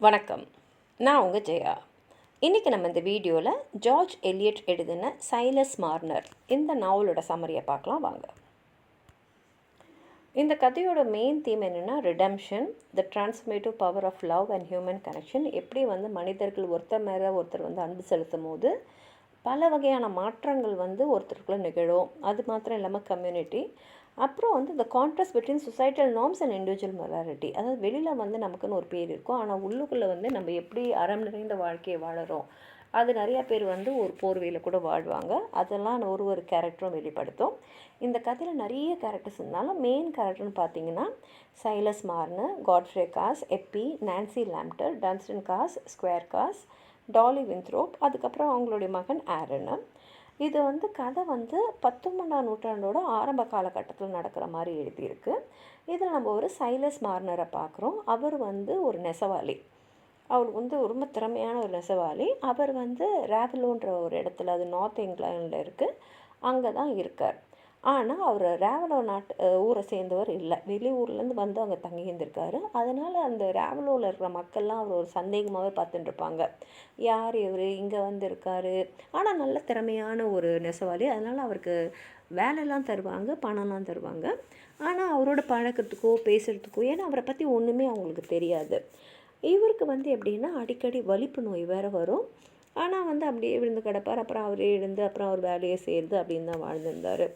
வணக்கம். நான் உங்கள் ஜெயா. இன்றைக்கி நம்ம இந்த வீடியோவில் ஜார்ஜ் எலியட் எழுதின சைலஸ் மார்னர் இந்த நாவலோட சம்மரியை பார்க்கலாம் வாங்க. இந்த கதையோட மெயின் தீம் என்னென்னா redemption the transformative power of love and human connection எப்படி வந்து மனிதர்கள் ஒருத்தர் மேலே ஒருத்தர் வந்து அன்பு செலுத்தும் போது பல வகையான மாற்றங்கள் வந்து ஒருத்தருக்குள்ளே நிகழும். அது மாத்திரம் இல்லாமல் கம்யூனிட்டி அப்புறம் வந்து இந்த contrast between societal norms and individual morality அதாவது வெளியில் வந்து நமக்குன்னு ஒரு பேர் இருக்கும். ஆனால் உள்ளுக்குள்ளே வந்து நம்ம எப்படி அறம் நிறைந்த வாழ்க்கையை வாழறோம்? அது நிறையா பேர் வந்து ஒரு போர்வையில் கூட வாழ்வாங்க. அதெல்லாம் ஒரு ஒரு கேரக்டரும் வெளிப்படுத்தும். இந்த கதையில் நிறைய கேரக்டர்ஸ் இருந்தாலும் மெயின் கேரக்டர்னு பார்த்தீங்கன்னா Silas மார்னு Godfrey Cass Eppie Nancy Lammeter Dunstan Cass Squire Cass Dolly Winthrop அதுக்கப்புறம் அவங்களுடைய மகன் ஆரனு. இது வந்து கதை வந்து பத்தொன்பதாம் நூற்றாண்டோட ஆரம்ப காலகட்டத்தில் நடக்கிற மாதிரி எழுதியிருக்கு. இதில் நம்ம ஒரு சைலஸ் மார்னரை பார்க்குறோம். அவர் வந்து ஒரு நெசவாளி. அவர் வந்து ரொம்ப திறமையான ஒரு நெசவாளி. அவர் வந்து ரேவலோன்ற ஒரு இடத்துல அது நார்த் இங்கிலாண்டில் இருக்குது அங்கே தான் இருக்கார். ஆனால் அவர் ரேவலோ நாட்டு ஊரை சேர்ந்தவர் இல்லை. வெளியூர்லேருந்து வந்து அங்கே தங்கி இருந்திருக்காரு அதனால் அந்த ரேவலோவில் இருக்கிற மக்கள்லாம் அவர் ஒரு சந்தேகமாகவே பார்த்துட்டுருப்பாங்க. யார் இவர்? இங்கே வந்திருக்காரு. ஆனால் நல்ல திறமையான ஒரு நெசவாளி. அதனால் அவருக்கு வேலைலாம் தருவாங்க பணம்லாம் தருவாங்க. ஆனால் அவரோட பழக்கிறதுக்கோ பேசுகிறதுக்கோ ஏன்னா அவரை பற்றி ஒன்றுமே அவங்களுக்கு தெரியாது. இவருக்கு வந்து எப்படின்னா அடிக்கடி வலிப்பு நோய் வேறு வரும். ஆனால் வந்து அப்படியே விழுந்து கிடப்பார். அப்புறம் அவரே எழுந்து அப்புறம் அவர் வேலையை செய்கிறது அப்படின்னு தான் வாழ்ந்துருந்தார்.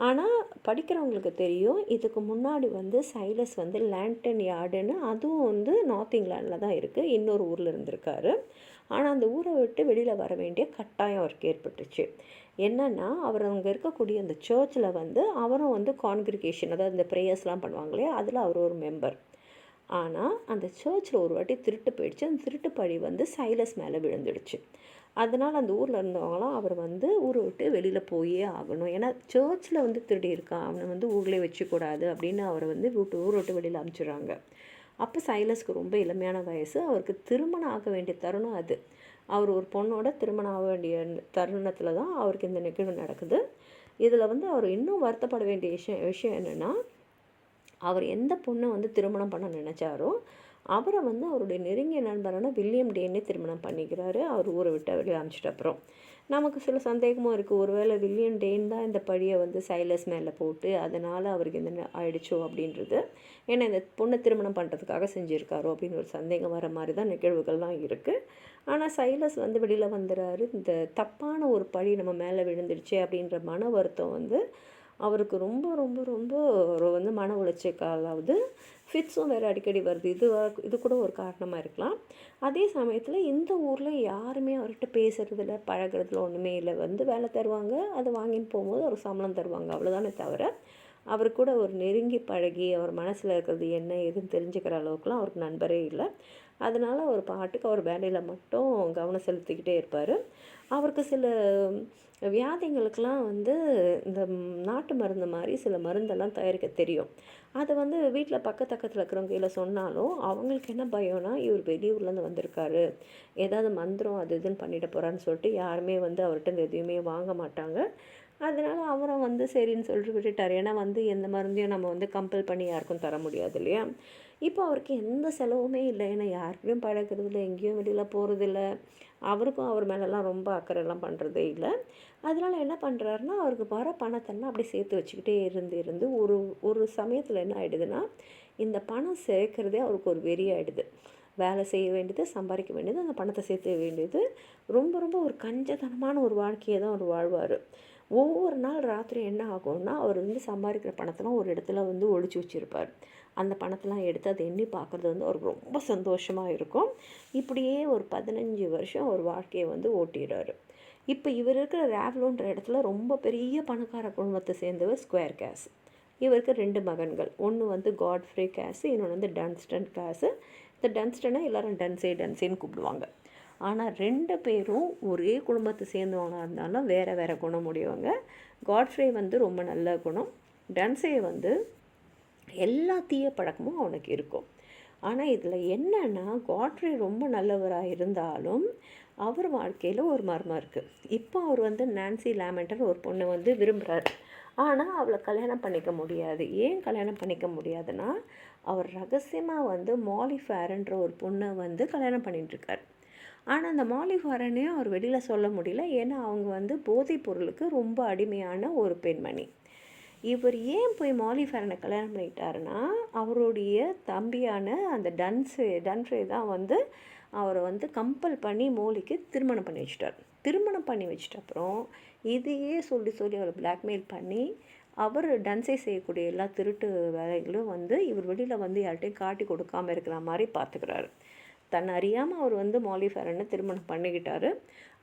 ஆனால் படிக்கிறவங்களுக்கு தெரியும் இதுக்கு முன்னாடி வந்து சைலஸ் வந்து லேண்டன் யார்டுன்னு அதுவும் வந்து நார்த் இங்கிலாண்டில் தான் இருக்குது இன்னொரு ஊரில் இருந்திருக்காரு. ஆனால் அந்த ஊரை விட்டு வெளியில் வர வேண்டிய கட்டாயம் அவருக்கு ஏற்பட்டுச்சு. என்னென்னா அவர் அங்கே இருக்கக்கூடிய அந்த சர்ச்சில் வந்து அவரும் வந்து கான்கிரிகேஷன் அதாவது இந்த ப்ரேயர்ஸ்லாம் பண்ணுவாங்களே அதில் அவர் ஒரு மெம்பர் ஆனால் அந்த சர்ச்சில் ஒரு வாட்டி திருட்டு போயிடுச்சு. அந்த திருட்டு பழி வந்து சைலஸ் மேலே விழுந்துடுச்சு. அதனால் அந்த ஊரில் இருந்தவங்களாம் அவர் வந்து ஊரை விட்டு வெளியில் போயே ஆகணும். ஏன்னா சர்ச்சில் வந்து திருடி இருக்கான் அவனை வந்து ஊர்லேயே வச்சுக்கூடாது அப்படின்னு அவரை வந்து வீட்டு ஊரை விட்டு வெளியில் அனுப்பிச்சிடுறாங்க அப்போ சைலஸ்க்கு ரொம்ப இளமையான வயசு. அவருக்கு திருமணம் ஆக வேண்டிய தருணம் அது. அவர் ஒரு பொண்ணோட திருமணம் ஆக வேண்டிய தருணத்தில் தான் அவருக்கு இந்த நிகழ்வு நடக்குது. இதில் வந்து அவர் இன்னும் வருத்தப்பட வேண்டிய விஷயம் விஷயம் என்னென்னா அவர் எந்த பொண்ணை வந்து திருமணம் பண்ண நினச்சாரோ அவரை வந்து அவருடைய நெருங்கிய நண்பரான வில்லியம் டேன்னே திருமணம் பண்ணிக்கிறாரு. அவர் ஊரை விட்டு வெளியே அனுப்பிச்சிட்ட அப்புறம். நமக்கு சில சந்தேகமும் இருக்குது ஒருவேளை வில்லியம் டேன் தான் இந்த பழியை வந்து சைலஸ் மேலே போட்டு அதனால் அவருக்கு இந்த ஆயிடுச்சோ அப்படின்றது. ஏன்னா இந்த பொண்ணை திருமணம் பண்ணுறதுக்காக செஞ்சுருக்காரோ அப்படின்னு ஒரு சந்தேகம் வர மாதிரி தான் நிகழ்வுகள்லாம் இருக்குது ஆனால் சைலஸ் வந்து வெளியில் வந்துடுறாரு இந்த தப்பான ஒரு பழி நம்ம மேலே விழுந்துடுச்சே அப்படின்ற மன வருத்தம் வந்து அவருக்கு ரொம்ப ரொம்ப ரொம்ப ஒரு வந்து மன உளைச்சலுக்காவது ஃபிட்ஸும் வேறு அடிக்கடி வருது. இது இது கூட ஒரு காரணமாக இருக்கலாம். அதே சமயத்தில் இந்த ஊரில் யாருமே அவர்கிட்ட பேசுகிறதில்ல பழகிறதுல ஒன்றுமே இல்லை. வந்து வேலை தருவாங்க அதை வாங்கின்னு போகும்போது ஒரு சம்பளம் தருவாங்க. அவ்வளோதானே தவிர அவர் கூட ஒரு நெருங்கி பழகி அவர் மனசில் இருக்கிறது என்ன ஏதுன்னு தெரிஞ்சுக்கிற அளவுக்குலாம் அவருக்கு நண்பரே இல்லை. அதனால் அவர் பாட்டுக்கு அவர் வேலையில் மட்டும் கவனம் செலுத்திக்கிட்டே இருப்பார். அவருக்கு சில வியாதிகளுக்கெலாம் வந்து இந்த நாட்டு மருந்து மாதிரி சில மருந்தெல்லாம் தயாரிக்க தெரியும். அதை வந்து வீட்டில் பக்கத்தக்கத்தில் இருக்கிறவங்க கையில் சொன்னாலும் அவங்களுக்கு என்ன பயம்னா இவர் வெளியூர்லேருந்து வந்திருக்காரு. ஏதாவது மந்திரம் அது இதுன்னு பண்ணிட போகிறான்னு சொல்லிட்டு யாருமே வந்து அவர்கிட்ட எதுவுமே வாங்க மாட்டாங்க. அதனால் அவரும் வந்து சரின்னு சொல்லிட்டு விட்டுட்டார். ஏன்னா வந்து எந்த மருந்தையும் நம்ம வந்து கம்பல் பண்ணி யாருக்கும் தர முடியாது இல்லையா? இப்போ அவருக்கு எந்த செலவுமே இல்லை. ஏன்னா யாருக்கையும் இல்லை எங்கேயும் வெளியில் போகிறதில்ல அவருக்கும் அவர் மேலெல்லாம் ரொம்ப அக்கறைலாம் பண்ணுறதே இல்லை. அதனால் என்ன பண்ணுறாருன்னா அவருக்கு வர பணத்தெல்லாம் அப்படியே சேர்த்து வச்சுக்கிட்டே இருந்து இருந்து ஒரு ஒரு சமயத்தில் என்ன ஆகிடுதுன்னா இந்த பணம் சேர்க்குறதே அவருக்கு ஒரு வெறி ஆகிடுது வேலை செய்ய வேண்டியது சம்பாதிக்க வேண்டியது அந்த பணத்தை சேர்த்து வேண்டியது. ரொம்ப ரொம்ப ஒரு கஞ்சத்தனமான ஒரு வாழ்க்கையை தான் அவர் வாழ்வார். ஒவ்வொரு நாள் ராத்திரி என்ன ஆகும்னா அவர் வந்து சம்பாதிக்கிற பணத்தெல்லாம் ஒரு இடத்துல வந்து ஒழிச்சு வச்சுருப்பார். அந்த பணத்தெல்லாம் எடுத்து அதை எண்ணி பார்க்குறது வந்து அவருக்கு ரொம்ப சந்தோஷமாக இருக்கும். இப்படியே ஒரு பதினஞ்சு வருஷம் ஒரு வாழ்க்கையை வந்து ஓட்டிடுறாரு. இப்போ இவர் இருக்கிற ரேவ்லோன்ற இடத்துல ரொம்ப பெரிய பணக்கார குடும்பத்தை சேர்ந்தவர் ஸ்கொயர் கேஸ் இவருக்கு ரெண்டு மகன்கள். ஒன்று வந்து காட்ஃப்ரே கேஸு இன்னொன்று வந்து டன்ஸ்டன் கேஸு இந்த டன்ஸ்டனை எல்லோரும் டன்ஸே டன்ஸேன்னு கூப்பிடுவாங்க. ஆனால் ரெண்டு பேரும் ஒரே குடும்பத்தை சேர்ந்தவங்களாக இருந்தாலும் வேறு வேறு குணம் உடையவங்க. காட்ஃப்ரே வந்து ரொம்ப நல்ல குணம். டன்ஸே வந்து எல்லா தீய பழக்கமும் அவனுக்கு இருக்கும். ஆனால் இதில் என்னென்னா காட்ரி ரொம்ப நல்லவராக இருந்தாலும் அவர் வாழ்க்கையில் ஒரு மர்மம் இருக்குது இப்போ அவர் வந்து நான்சி லேமெண்டர் ஒரு பொண்ணை வந்து விரும்புகிறார் ஆனால் அவளை கல்யாணம் பண்ணிக்க முடியாது. ஏன் கல்யாணம் பண்ணிக்க முடியாதுன்னா அவர் ரகசியமாக வந்து மாலி ஃபேரன்ற ஒரு பொண்ணை வந்து கல்யாணம் பண்ணிட்டுருக்கார் ஆனால் அந்த மாலி ஃபேரனையும் அவர் வெளியில் சொல்ல முடியல. ஏன்னா அவங்க வந்து போதைப் பொருளுக்கு ரொம்ப அடிமையான ஒரு பெண்மணி. இவர் ஏன் போய் மாலி ஃபேரனை கல்யாணம் பண்ணிட்டாருன்னா அவருடைய தம்பியான அந்த டன்ஸு டன்ஃப்ரே தான் வந்து அவரை வந்து கம்பல் பண்ணி மோலிக்கு திருமணம் பண்ணி வச்சிட்டார். திருமணம் பண்ணி வச்சிட்ட அப்புறம் இதையே சொல்லி சொல்லி அவரை பிளாக்மெயில் பண்ணி அவர் டன்ஸே செய்யக்கூடிய எல்லா திருட்டு வேலைகளும் வந்து இவர் வெளியில் வந்து யார்கிட்டையும் காட்டி கொடுக்காம இருக்கிற மாதிரி பார்த்துக்கிறாரு. தன்னை அறியாமல் அவர் வந்து மோலி ஃபேரனை திருமணம் பண்ணிக்கிட்டாரு.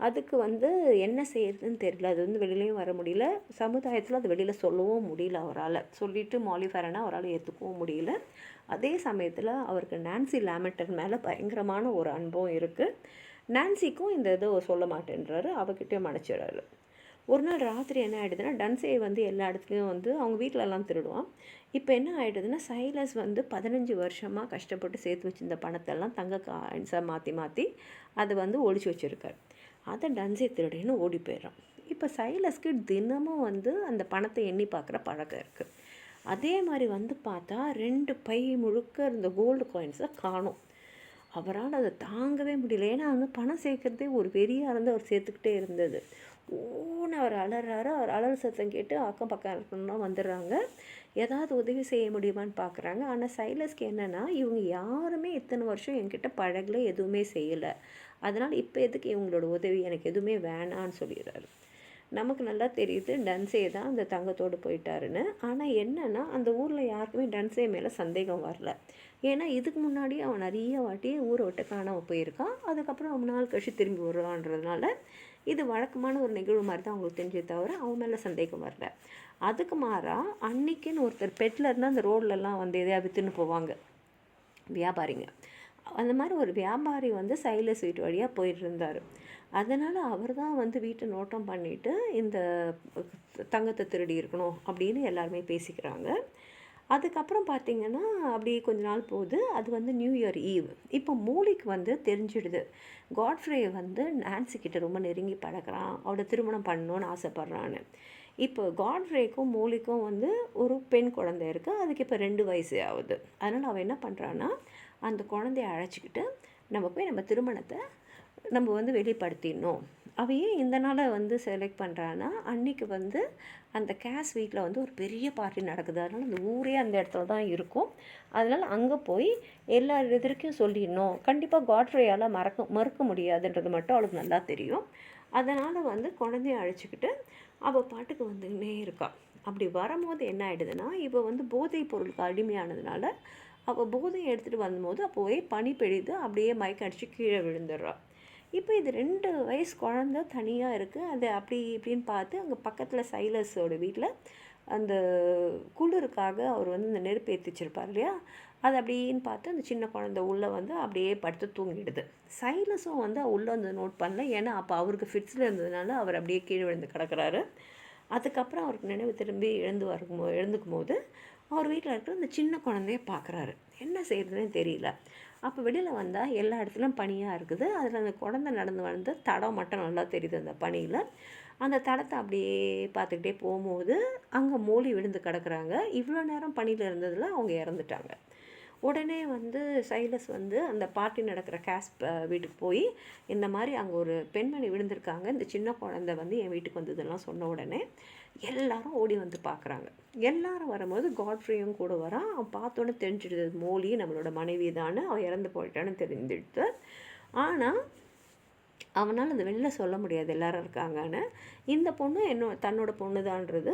அதுக்கு வந்து என்ன செய்யறதுன்னு தெரியல. அது வந்து வெளியிலையும் வர முடியல. சமுதாயத்தில் அது வெளியில் சொல்லவும் முடியல அவரால். சொல்லிட்டு மாலி அவரால் ஏற்றுக்கவும் முடியல. அதே சமயத்தில் அவருக்கு நான்சி லேமட்டன் மேலே பயங்கரமான ஒரு அனுபவம் இருக்குது நான்சிக்கும் இந்த இதை சொல்ல மாட்டேன்றாரு. அவகிட்டே மன்னிச்சிடுறாரு. ஒரு நாள் ராத்திரி என்ன ஆகிடுதுன்னா டன்சே வந்து எல்லா இடத்துலையும் வந்து அவங்க வீட்டிலலாம் திருடுவான். இப்போ என்ன ஆகிடுதுன்னா சைலஸ் வந்து பதினஞ்சு வருஷமாக கஷ்டப்பட்டு சேர்த்து வச்சிருந்த பணத்தெல்லாம் தங்க காயின்ஸாக மாற்றி மாற்றி அதை வந்து ஒழிச்சு வச்சுருக்காரு. அதை டன்ஸே திருடின்னு ஓடி போயிடுறான். இப்போ சைலஸ்க்கு தினமும் வந்து அந்த பணத்தை எண்ணி பார்க்குற பழக்கம் இருக்குது அதே மாதிரி வந்து பார்த்தா ரெண்டு பை முழுக்க இருந்த கோல்டு காயின்ஸை காணும். அவரால் அதை தாங்கவே முடியல. ஏன்னா வந்து பணம் சேர்க்குறதே ஒரு வெறியாக இருந்து அவர் சேர்த்துக்கிட்டே இருந்தது. ஓன்னு அவர் அலறாரு. அவர் அலறு சத்தம் கேட்டு அக்கம் பக்கம் இருக்கணும்னா வந்துடுறாங்க. ஏதாவது உதவி செய்ய முடியுமான்னு பார்க்குறாங்க. ஆனால் சைலஸ்க்கு என்னென்னா இவங்க யாருமே இத்தனை வருஷம் என்கிட்ட பழகல எதுவுமே செய்யலை. அதனால் இப்போ எதுக்கு இவங்களோட உதவி? எனக்கு எதுவுமே வேணான்னு சொல்லிடுறாரு. நமக்கு நல்லா தெரியுது டன்ஸே தான் அந்த தங்கத்தோடு போயிட்டாருன்னு. ஆனால் என்னென்னா அந்த ஊரில் யாருக்குமே டன்ஸே மேலே சந்தேகம் வரல. ஏன்னா இதுக்கு முன்னாடி அவன் நிறைய வாட்டி ஊரை விட்டு காணாமல் போயிருக்கான். அதுக்கப்புறம் ரொம்ப நாள் கழிச்சு திரும்பி வருவான்றதுனால இது வழக்கமான ஒரு நிகழ்வு மாதிரி தான் அவங்களுக்கு தெரிஞ்சே தவிர அவங்க மேலே சந்தேகம் வரல. அதுக்கு மாறாக அன்னைக்குன்னு ஒருத்தர் பெட்லர்னால் அந்த ரோட்லலாம் வந்து எதையா விற்றுன்னு போவாங்க. வியாபாரிங்க. அந்த மாதிரி ஒரு வியாபாரி வந்து சைலஸ் வீட்டு வழியாக போயிட்டு இருந்தார் அதனால் அவர் தான் வந்து வீட்டை நோட்டம் பண்ணிவிட்டு இந்த தங்கத்தை திருடி இருக்கணும் அப்படின்னு எல்லாருமே பேசிக்கிறாங்க. அதுக்கப்புறம் பார்த்திங்கன்னா அப்படியே கொஞ்ச நாள் போகுது. அது வந்து நியூ இயர் ஈவ் இப்போ மூலிக்கு வந்து தெரிஞ்சிடுது. காட்ஃப்ரே வந்து நான்சி கிட்ட ரொம்ப நெருங்கி பழகிறான். அவளை திருமணம் பண்ணணும்னு ஆசைப்பட்றான்னு. இப்போ காட்ஃப்ரேக்கும் மூலிக்கும் வந்து ஒரு பெண் குழந்தை இருக்குது அதுக்கு இப்போ ரெண்டு வயசு ஆகுது. அதனால் அவள் என்ன பண்ணுறான்னா அந்த குழந்தைய அழைச்சிக்கிட்டு நம்ம போய் நம்ம திருமணத்தை நம்ம வந்து வெளிப்படுத்திடணும். அவள் ஏன் இந்த நாளை வந்து செலக்ட் பண்ணுறான்னா அன்றைக்கி வந்து அந்த கேஸ் வீட்டில் வந்து ஒரு பெரிய பார்ட்டி நடக்குது. அதனால் அந்த ஊரே அந்த இடத்துல தான் இருக்கும். அதனால் அங்கே போய் எல்லா எதிர்க்கும் சொல்லிடணும். கண்டிப்பாக காட்ரேயால் மறக்க மறுக்க முடியாதுன்றது மட்டும் அவளுக்கு நல்லா தெரியும். அதனால் வந்து குழந்தைய அழைச்சிக்கிட்டு அவள் பாட்டுக்கு வந்துக்கிட்டே இருக்கா. அப்படி வரும்போது என்ன ஆகிடுதுன்னா இப்போ வந்து போதைப் பொருளுக்கு அடிமையானதுனால அவள் போதையை எடுத்துகிட்டு வந்தபோது அப்போவே பனி பெழிது அப்படியே மயக்கம் அடித்து கீழே விழுந்துடுறாள் இப்போ இது ரெண்டு வயசு குழந்த தனியாக இருக்குது அது அப்படி இப்படின்னு பார்த்து அங்கே பக்கத்தில் சைலஸோட வீட்டில் அந்த குளிருக்காக அவர் வந்து இந்த நெருப்பு ஏற்றி இல்லையா? அது அப்படின்னு பார்த்து அந்த சின்ன குழந்த உள்ளே வந்து அப்படியே படுத்து தூங்கிடுது. சைலஸும் வந்து உள்ளே வந்து நோட் பண்ணல. ஏன்னா அப்போ அவருக்கு ஃபிட்ஸில் இருந்ததுனால அவர் அப்படியே கீழே விழுந்து கிடக்கிறாரு. அதுக்கப்புறம் அவருக்கு நினைவு திரும்பி எழுந்து வரும் எழுந்துக்கும் போது அவர் வீட்டில் இருக்கிற அந்த சின்ன குழந்தைய பார்க்குறாரு. என்ன செய்கிறதுனே தெரியல. அப்போ வெளியில் வந்தால் எல்லா இடத்துலையும் பனியாக இருக்குது. அதில் அந்த குழந்த நடந்து வந்து தடம் மட்டும் நல்லா தெரியுது அந்த பனியில். அந்த தடத்தை அப்படியே பார்த்துக்கிட்டே போகும்போது அங்கே மூலி விழுந்து கிடக்குறாங்க. இவ்வளோ நேரம் பனியில் இருந்ததில் அவங்க இறந்துட்டாங்க. உடனே வந்து சைலஸ் வந்து அந்த பார்ட்டி நடக்கிற கேஸ் வீட்டுக்கு போய் இந்த மாதிரி அங்கே ஒரு பெண்மணி விழுந்திருக்காங்க. இந்த சின்ன குழந்தை வந்து என் வீட்டுக்கு வந்ததெல்லாம் சொன்ன உடனே எல்லாரும் ஓடி வந்து பார்க்குறாங்க. எல்லாரும் வரும்போது காட்ஃப்ரீயும் கூட வரான். அவன் பார்த்தோன்னே தெரிஞ்சிடுது மோலி நம்மளோட மனைவி தானே. அவன் இறந்து போயிட்டான்னு தெரிஞ்சிடுது. ஆனால் அவனால் அந்த வெளில சொல்ல முடியாது எல்லாரும் இருக்காங்கன்னு. இந்த பொண்ணு என்ன தன்னோட பொண்ணு தான்றது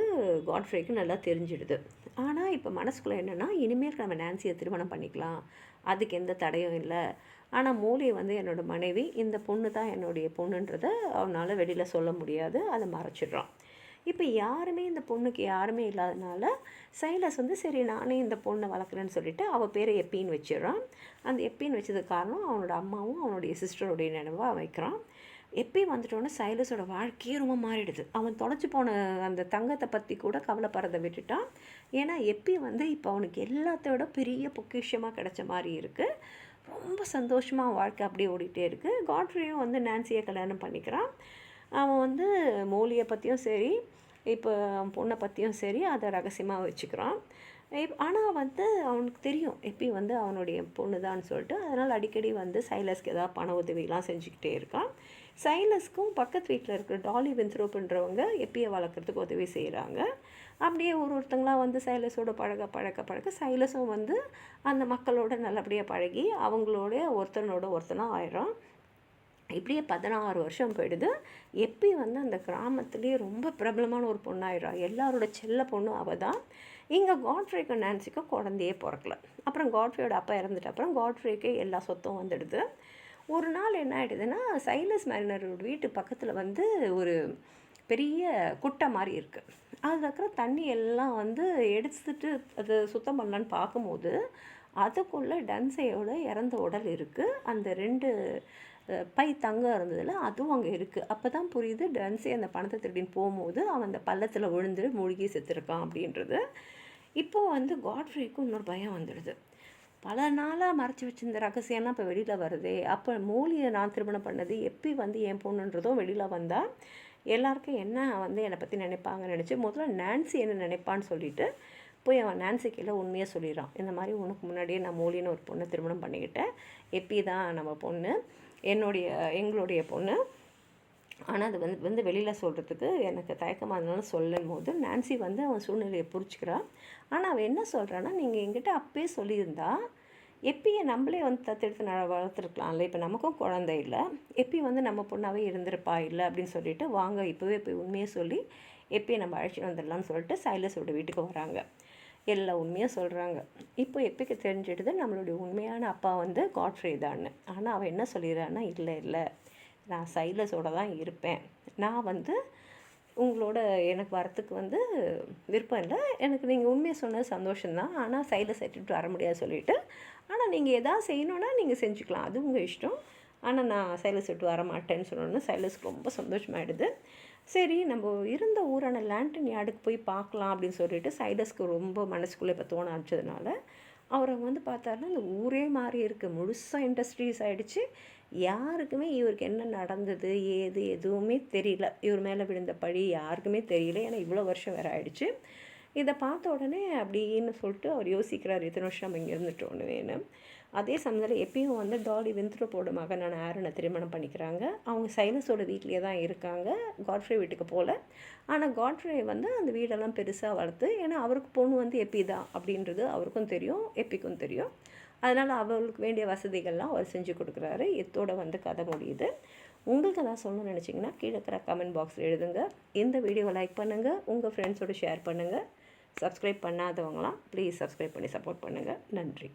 காட்ஃப்ரேக்கு நல்லா தெரிஞ்சிடுது. ஆனால் இப்போ மனசுக்குள்ளே என்னென்னா இனிமேல் நம்ம நான்சியை திருமணம் பண்ணிக்கலாம். அதுக்கு எந்த தடையும் இல்லை. ஆனால் மூலியை வந்து என்னோடய மனைவி இந்த பொண்ணு தான் என்னுடைய பொண்ணுன்றதை அவனால் வெளியில் சொல்ல முடியாது. அதை மறைச்சிடுறான். இப்போ யாருமே இந்த பொண்ணுக்கு யாருமே இல்லாதனால சைலஸ் வந்து சரி நானே இந்த பொண்ணை வளர்க்குறேன்னு சொல்லிட்டு அவள் பேரை எப்பின்னு வச்சிடறான். அந்த எப்பின்னு வச்சதுக்கு காரணம் அவனோட அம்மாவும் அவனுடைய சிஸ்டருடைய நினைவாக வைக்கிறான். எப்பி வந்துட்டோன்னே சைலஸோட வாழ்க்கையே ரொம்ப மாறிடுது. அவன் தொலைச்சி போன அந்த தங்கத்தை பற்றி கூட கவலைப்படுறதை விட்டுட்டான். ஏன்னா எப்பி வந்து இப்போ அவனுக்கு எல்லாத்தோட பெரிய பொக்கிஷமாக கிடைச்ச மாதிரி இருக்குது ரொம்ப சந்தோஷமாக வாழ்க்கை அப்படியே ஓடிட்டே இருக்குது காட்ரியும் வந்து நான்சியை கல்யாணம் பண்ணிக்கிறான். அவன் வந்து மோலியை பற்றியும் சரி இப்போ பொண்ணை பற்றியும் சரி அதை ரகசியமாக வச்சுக்கிறான். ஆனால் வந்து அவனுக்கு தெரியும் எப்பயும் வந்து அவனுடைய பொண்ணு தான் சொல்லிட்டு. அதனால் அடிக்கடி வந்து சைலஸ்க்கு ஏதாவது பண உதவிலாம் செஞ்சுக்கிட்டே இருக்கான். சைலஸ்க்கும் பக்கத்து வீட்டில் இருக்கிற டாலி வென்த்ரோப்புன்றவங்க எப்பியை வளர்க்குறதுக்கு உதவி செய்கிறாங்க அப்படியே ஒரு ஒருத்தங்களாம் வந்து சைலஸோட பழக பழக்க பழக்க சைலஸும் வந்து அந்த மக்களோட நல்லபடியாக பழகி அவங்களோட ஒருத்தனோட ஒருத்தனாக ஆயிடும் இப்படியே பதினாறு வருஷம் போயிடுது. எப்பி வந்து அந்த கிராமத்துலேயே ரொம்ப பிரபலமான ஒரு பொண்ணாயிடுறா. எல்லாரோட செல்ல பொண்ணும் அவள் தான். இங்கே காட்ஃப்ரேக்கும் நான்சிக்கும் குழந்தையே பிறக்கல. அப்புறம் காட்ஃப்ரேயோட அப்பா இறந்துட்ட அப்புறம் காட்ஃப்ரேக்கு எல்லா சொத்தும் வந்துடுது. ஒரு நாள் என்ன ஆகிடுதுன்னா சைலஸ் மேரினரோட வீட்டு பக்கத்தில் வந்து ஒரு பெரிய குட்டை மாதிரி இருக்குது அதுக்கப்புறம் தண்ணி எல்லாம் வந்து எடுத்துட்டு அது சுத்தம் பண்ணலான்னு பார்க்கும்போது அதுக்குள்ளே டன்சையோட இறந்த உடல் இருக்குது அந்த ரெண்டு பை தங்கம் இருந்ததில் அதுவும் அங்கே இருக்குது அப்போ தான் புரியுது டன்ஸே அந்த பணத்தை திருடின்னு போகும்போது அவன் அந்த பள்ளத்தில் விழுந்து மூழ்கி செத்துருக்கான் அப்படின்றது. இப்போது வந்து காட்ஃப்ரேக்கும் இன்னொரு பயம் வந்துடுது. பல நாளாக மறைச்சி வச்சிருந்த ரகசியம்லாம் இப்போ வெளியில் வருதே. அப்போ மூலியை நான் திருமணம் பண்ணது எப்பி வந்து என் பொண்ணுன்றதும் வெளியில் வந்தால் எல்லாருக்கும் என்ன வந்து என்னை பற்றி நினைப்பாங்க நினச்சி முதல்ல நான்சி என்ன நினைப்பான்னு சொல்லிட்டு போய் அவன் நான்சி கீழே உண்மையாக சொல்லிடுறான். இந்த மாதிரி உனக்கு முன்னாடியே நான் மூலின்னு ஒரு பொண்ணை திருமணம் பண்ணிக்கிட்டேன். எப்பி தான் நம்ம பொண்ணு என்னுடைய எங்களுடைய பொண்ணு. ஆனால் அது வந்து வந்து வெளியில் சொல்கிறதுக்கு எனக்கு தயக்கமாக இருந்தாலும் சொல்லும் போது நான்சி வந்து அவன் சூழ்நிலையை புரிச்சுக்கிறான் ஆனால் அவன் என்ன சொல்கிறான்னா நீங்கள் எங்கிட்ட அப்பயே சொல்லியிருந்தா எப்பயே நம்மளே வந்து தத்தெடுத்து ந வளர்த்துருக்கலாம்ல. இப்போ நமக்கும் குழந்தை இல்லை. எப்பயும் வந்து நம்ம பொண்ணாகவே இருந்திருப்பா இல்லை அப்படின்னு சொல்லிட்டு வாங்க இப்போவே போய் உண்மையை சொல்லி எப்பயும் நம்ம அழைச்சிட்டு வந்துடலாம்னு சொல்லிட்டு சைலஸோட வீட்டுக்கு வராங்க. எல்லா உண்மையாக சொல்கிறாங்க இப்போ எப்பிக்கு தெரிஞ்சிடுது? நம்மளுடைய உண்மையான அப்பா வந்து காட்ஃப்ரே தான்னு. ஆனால் அவன் என்ன சொல்லிடுறான்னா இல்லை இல்லை. நான் சைலஸோட தான் இருப்பேன். நான் வந்து உங்களோட எனக்கு வரத்துக்கு வந்து விருப்பம் இல்லை. எனக்கு நீங்கள் உண்மையை சொன்னது சந்தோஷம்தான் ஆனால் சைலஸ் எடுத்துகிட்டு வர முடியாது சொல்லிவிட்டு ஆனால் நீங்கள் எதாவது செய்யணுன்னா நீங்கள் செஞ்சுக்கலாம். அது உங்கள் இஷ்டம். ஆனால் நான் சைலஸ் விட்டு வர மாட்டேன்னு சொன்னோன்னே சைலஸ்க்கு ரொம்ப சந்தோஷமாயிடுது. சரி நம்ம இருந்த ஊரான லேண்டன் யார்டுக்கு போய் பார்க்கலாம் அப்படின்னு சொல்லிட்டு சைலஸ்க்கு ரொம்ப மனசுக்குள்ளே இப்போ தோண ஆரம்பிச்சதுனால அவரை வந்து பார்த்தாருன்னா இந்த ஊரே மாறி இருக்குது முழுசாக இண்டஸ்ட்ரீஸ் ஆகிடுச்சு யாருக்குமே இவருக்கு என்ன நடந்தது ஏது எதுவுமே தெரியல. இவர் மேலே விழுந்த பழி யாருக்குமே தெரியல. ஏன்னா இவ்வளோ வருஷம் வேறு ஆயிடுச்சு. இதை பார்த்த உடனே அப்படின்னு சொல்லிட்டு அவர் யோசிக்கிறார் இத்தனை வருஷம் நம்ம இங்கே இருந்துட்டோன்னு வேணும் அதே சமயத்தில் எப்பயும் வந்து டாலி வெந்திரப்போட மகனான ஆரனை திருமணம் பண்ணிக்கிறாங்க. அவங்க சைலஸோட வீட்லேயே தான் இருக்காங்க. காட்ஃப்ரே வீட்டுக்கு போகல ஆனால் காட்ஃப்ரே வந்து அந்த வீடெல்லாம் பெருசாக வளர்த்து ஏன்னா அவருக்கு பொண்ணு வந்து எப்பி தான் அப்படின்றது அவருக்கும் தெரியும் எப்பிக்கும் தெரியும். அதனால் அவர்களுக்கு வேண்டிய வசதிகள்லாம் அவர் செஞ்சு கொடுக்குறாரு. எத்தோட வந்து கதை முடியுது. உங்களுக்கு எதாவது சொல்லணும்னு நினச்சிங்கன்னா கீழே இருக்கிற கமெண்ட் பாக்ஸில் எழுதுங்க. இந்த வீடியோவை லைக் பண்ணுங்கள் உங்கள் ஃப்ரெண்ட்ஸோடு ஷேர் பண்ணுங்கள் சப்ஸ்கிரைப் பண்ணாதவங்களாம் ப்ளீஸ் சப்ஸ்கிரைப் பண்ணி சப்போர்ட் பண்ணுங்கள் நன்றி.